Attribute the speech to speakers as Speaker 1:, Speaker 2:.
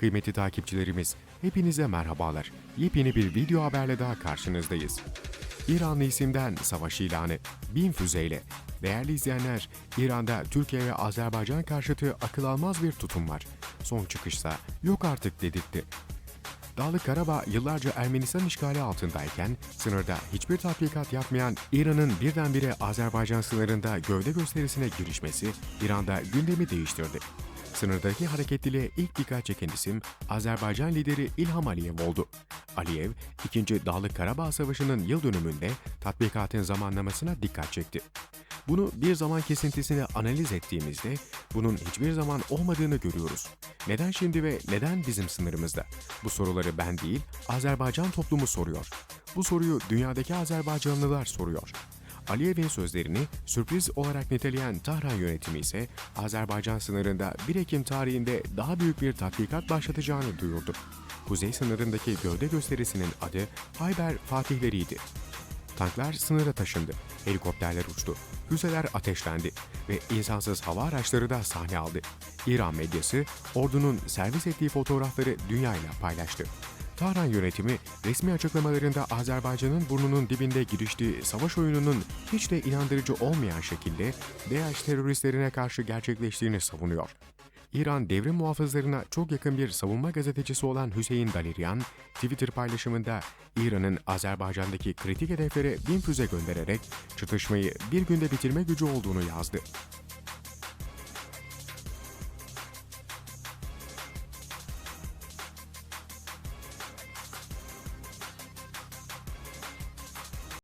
Speaker 1: Kıymetli takipçilerimiz, hepinize merhabalar. Yepyeni bir video haberle daha karşınızdayız. İranlı isimden savaş ilanı, bin füzeyle. Değerli izleyenler, İran'da Türkiye ve Azerbaycan karşıtı akıl almaz bir tutum var. Son çıkışsa yok artık dedirtti. Dağlı Karabağ yıllarca Ermenistan işgali altındayken sınırda hiçbir tatbikat yapmayan İran'ın birdenbire Azerbaycan sınırında gövde gösterisine girişmesi İran'da gündemi değiştirdi. Sınırdaki hareketliliğe ilk dikkat çeken isim Azerbaycan lideri İlham Aliyev oldu. Aliyev, 2. Dağlı Karabağ Savaşı'nın yıl dönümünde tatbikatın zamanlamasına dikkat çekti. Bunu bir zaman kesintisini analiz ettiğimizde bunun hiçbir zaman olmadığını görüyoruz. Neden şimdi ve neden bizim sınırımızda? Bu soruları ben değil, Azerbaycan toplumu soruyor. Bu soruyu dünyadaki Azerbaycanlılar soruyor. Aliyev'in sözlerini sürpriz olarak niteleyen Tahran yönetimi ise Azerbaycan sınırında 1 Ekim tarihinde daha büyük bir tatbikat başlatacağını duyurdu. Kuzey sınırındaki gövde gösterisinin adı Hayber Fatihleriydi. Tanklar sınıra taşındı, helikopterler uçtu, füzeler ateşlendi ve insansız hava araçları da sahne aldı. İran medyası ordunun servis ettiği fotoğrafları dünyayla paylaştı. Tahran yönetimi resmi açıklamalarında Azerbaycan'ın burnunun dibinde giriştiği savaş oyununun hiç de inandırıcı olmayan şekilde DAEŞ teröristlerine karşı gerçekleştiğini savunuyor. İran devrim muhafızlarına çok yakın bir savunma gazetecisi olan Hüseyin Daliryan, Twitter paylaşımında İran'ın Azerbaycan'daki kritik hedeflere bin füze göndererek çatışmayı bir günde bitirme gücü olduğunu yazdı.